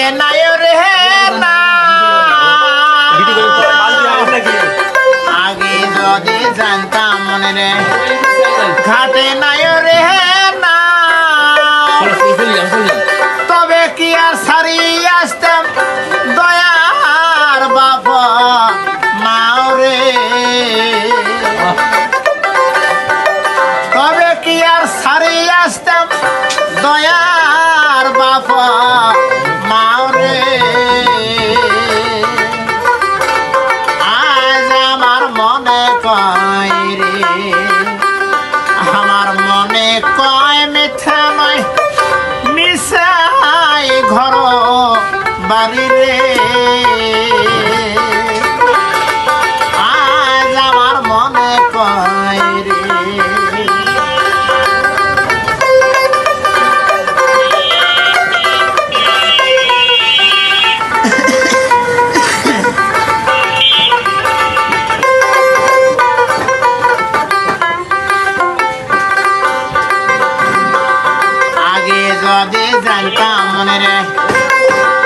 রে নাই রে না আগে যদি জানতাম মনে রে ঘাটে নাই রে না তবে কি আর সারি আসতাম? দয়ার বাবা মাও রে। তবে কি আর সারি আসতাম? দয়া মিথ্যা নয় মিশাই ঘর বাড়ি রে মনে রে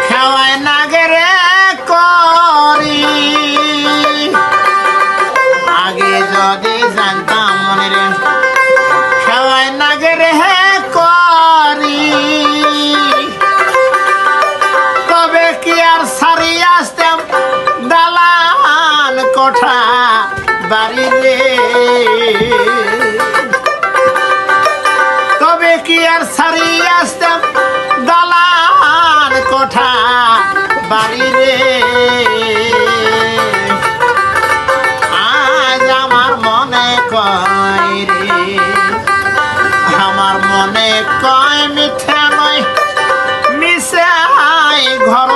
খাওয়ায় না করি। আগে যদি জানতাম মনে রে খাওয়ায় না গেরে করি। তবে কি আর সারি আসতাম দালান কোঠা বাড়ি রে। তবে কি আর সারি আসতাম বাড়ি রে। আজ আমার মনে কয় রে আমার মনে কয় মিথ্যা নয় মিশাই ঘর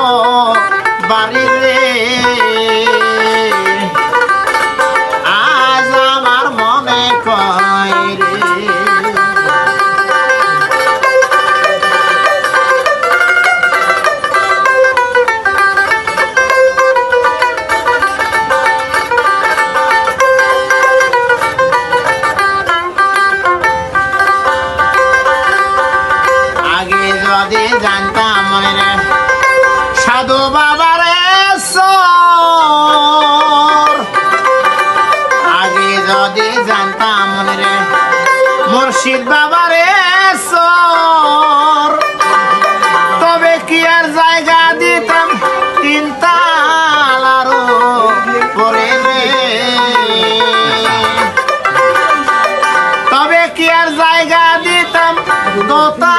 আগে যদি জানতাম মনে রে বাবার তবে কি আর জায়গা দিতাম, তিন তবে কি আর দিতাম দোতা